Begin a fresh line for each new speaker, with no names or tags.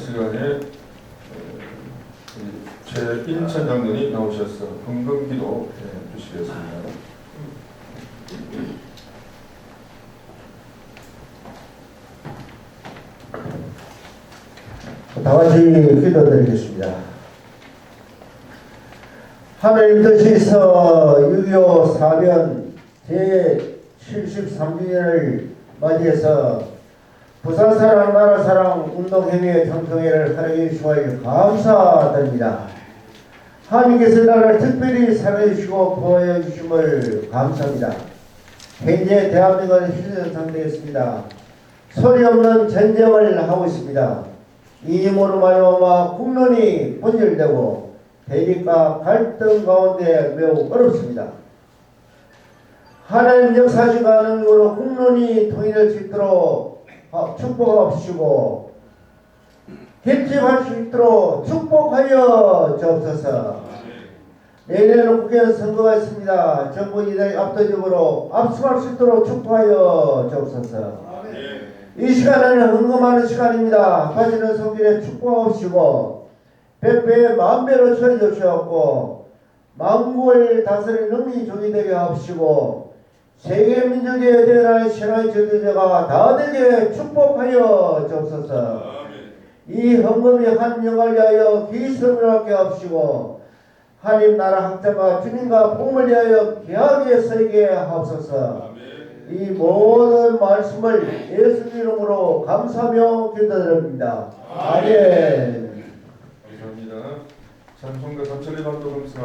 시간에 최인천 장로님 나오셔서 건강기도 해 주시겠습니다.
다 같이 기도드리겠습니다. 하나님 뜻이서 6.25 사변 제73주년을 맞이해서 부산 사랑 나라 사랑 운동회의 장통회를 하나님 주시고 감사드립니다. 하나님께서 나를 특별히 사랑해 주시고 보호해 주심을 감사합니다. 현재 대한민국은 희전 상태였습니다. 소리 없는 전쟁을 하고 있습니다. 이 힘으로 말미암아 국론이 분열되고 대립과 갈등 가운데 매우 어렵습니다. 하나님 역사하신 가는 으로 국론이 통일할 수 있도록 축복하시고 결집할 수 있도록 축복하여 주옵소서. 내년은 국회의원 선거가 있습니다. 정부 이당이 압도적으로 압승할 수 있도록 축복하여 주옵소서. 이 시간에는 헌금하는 시간입니다. 빠지는 성길에 축복하시고 백배 만배로 처해 주시옵고 만국을 다스리는 능리 종이 되게 하시고 세계 민족에 대한 신앙의 전도자가 다 되게 축복하여 주옵소서. 이 헌금이 한 영을 위하여 하게 하시고 하나님 나라 학자가 주님과 복음을 위하여 귀하게 서게 하옵소서. 이 모든 말씀을 예수 이름으로 감사하며 기도드립니다. 아멘.
감사합니다. 찬송가 삼천리 감독 감사